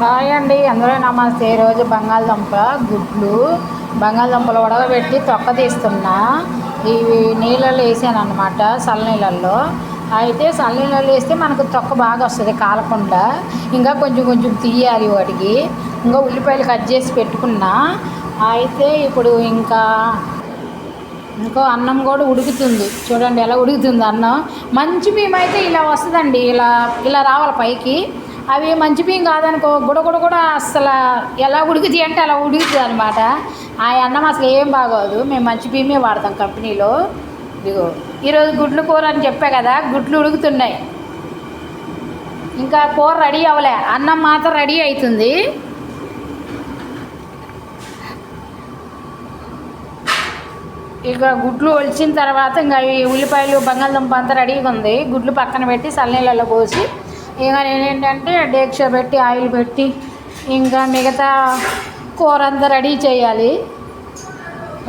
Hi అండి అందరూ నమస్తే ఈరోజు బంగాళదుంప గుడ్లు బంగాళదుంపలు ఉడకబెట్టి తొక్క తీస్తున్నా. ఇవి నీళ్ళలో వేసాను అనమాట చల్లనీళ్ళల్లో అయితే చల్లనీళ్ళలో వేస్తే మనకు తొక్క బాగా వస్తుంది కాలకుండా. ఇంకా కొంచెం కొంచెం తీయాలి వాటికి. ఇంకా ఉల్లిపాయలు కట్ చేసి పెట్టుకున్నా. అయితే ఇప్పుడు ఇంకా ఇంకో అన్నం కూడా ఉడుకుతుంది. చూడండి ఎలా ఉడుకుతుంది అన్నం. మంచి బియ్యం అయితే ఇలా వస్తుందండి ఇలా ఇలా రావాలి పైకి. అవి మంచి బియ్యం కాదనుకో గుడ గుడ కూడా అసలు ఎలా ఉడుకుతాయి అంటే అలా ఉడుకుతుంది అనమాట ఆ అన్నం అసలు ఏం బాగోదు. మేము మంచి బియ్యమే వాడతాం కంపెనీలో. ఇదిగో ఈరోజు గుడ్లు కూర అని చెప్పా కదా గుడ్లు ఉడుకుతున్నాయి. ఇంకా కూర రెడీ అవ్వలే. అన్నం మాత్రం రెడీ అవుతుంది. ఇక గుడ్లు ఒలిచిన తర్వాత ఇంకా ఉల్లిపాయలు బంగాళదుంప అంతా రెడీగా ఉంది. గుడ్లు పక్కన పెట్టి చల్లనీళ్ళలో పోసి ఇక నేనేంటంటే డేక్ష పెట్టి ఆయిల్ పెట్టి ఇంకా మిగతా కూర అంతా రెడీ చేయాలి.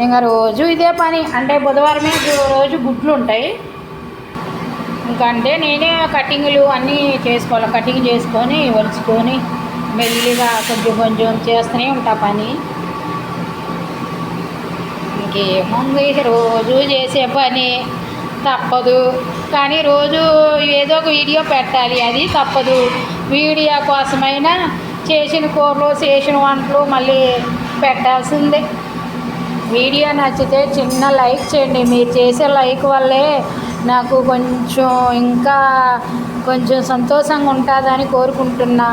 ఇంకా రోజు ఇదే పని. అంటే బుధవారమే రోజు గుడ్లు ఉంటాయి. ఇంకా అంటే నేనే కటింగ్లు అన్నీ చేసుకోవాలి. కటింగ్ చేసుకొని ఒలుచుకొని మెల్లిగా కొంచెం కొంచెం చేస్తూనే ఉంటా పని. ఇంకేముంది? రోజు చేసే పని. తప్పదు. కానీ రోజు ఏదో ఒక వీడియో పెట్టాలి. అది తప్పదు. వీడియో కోసమైనా చేసిన కూరలు చేసిన వంటలు మళ్ళీ పెట్టాల్సిందే. వీడియో నచ్చితే చిన్న లైక్ చేయండి. మీరు చేసే లైక్ వల్లే నాకు కొంచెం ఇంకా కొంచెం సంతోషంగా ఉంటుందని కోరుకుంటున్నా.